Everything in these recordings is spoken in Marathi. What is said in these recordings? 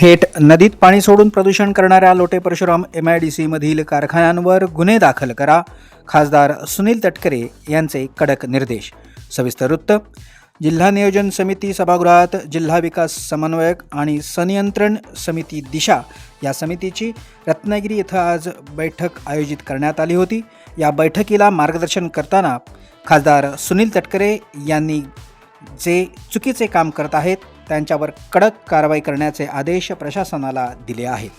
थेट नदीत पाणी सोडून प्रदूषण करणाऱ्या Lote Parshuram M I D सीमधील कारखान्यांवर गुन्हे दाखल करा खासदार सुनील तटकरे यांचे कडक निर्देश. सविस्तर वृत्त जिल्हा नियोजन समिती सभागृहात जिल्हा विकास समन्वयक आणि संनियंत्रण समिती दिशा या समितीची रत्नागिरी इथं आज बैठक आयोजित करण्यात आली होती. या बैठकीला मार्गदर्शन करताना खासदार सुनील तटकरे यांनी जे चुकीचे काम करत आहेत त्यांच्यावर कडक कारवाई करण्याचे आदेश प्रशासनाला दिले आहेत.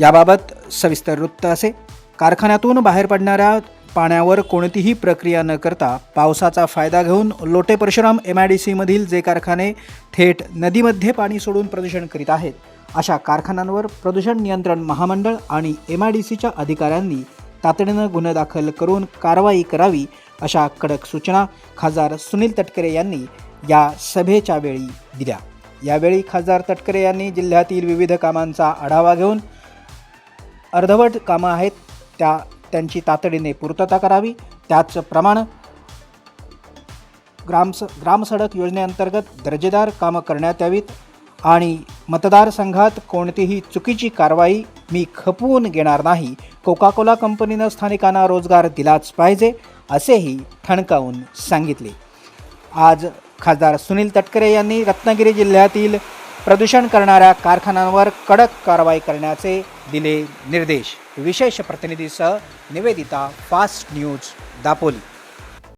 याबाबत सविस्तर वृत्त असे कारखान्यातून बाहेर पडणाऱ्या पाण्यावर कोणतीही प्रक्रिया न करता पावसाचा फायदा घेऊन Lote Parshuram M I D सीमधील जे कारखाने थेट नदीमध्ये पाणी सोडून प्रदूषण करीत आहेत अशा कारखान्यांवर प्रदूषण नियंत्रण महामंडळ आणि एम आय डी सीच्या अधिकाऱ्यांनी तातडीनं गुन्हे दाखल करून कारवाई करावी अशा कडक सूचना खासदार सुनील तटकरे यांनी या सभेच्या वेळी दिल्या. यावेळी खासदार तटकरे यांनी जिल्ह्यातील विविध कामांचा आढावा घेऊन अर्धवट कामं आहेत त्या त्यांची तातडीने पूर्तता करावी. त्याचप्रमाणे ग्रामस ग्रामसडक योजनेअंतर्गत दर्जेदार कामं करण्यात यावीत आणि मतदारसंघात कोणतीही चुकीची कारवाई मी खपवून घेणार नाही. कोका कोला कंपनीनं स्थानिकांना रोजगार दिलाच पाहिजे. असेही ठणकावून सांगितले. आज खासदार सुनील तटकरे यांनी रत्नागिरी जिल्ह्यातील प्रदूषण करणाऱ्या कारखान्यांवर कडक कारवाई करण्याचे दिले निर्देश. विशेष प्रतिनिधीसह निवेदिता फास्ट न्यूज दापोली.